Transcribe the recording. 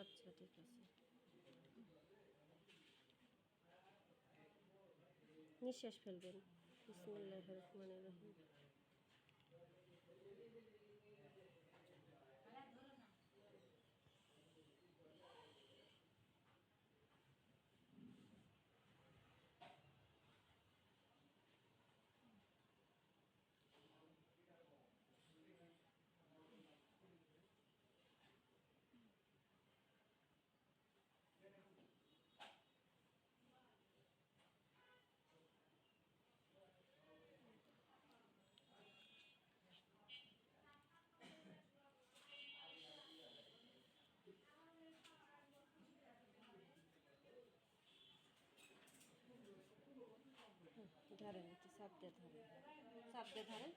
আচ্ছা ঠিক আছে। নিঃশ্বাস ফেলবেন। বিসমুল্লাহ রহমান রহিম। ধরেন একটু চাপ দিয়ে ধরেন। দিয়ে ধরেন।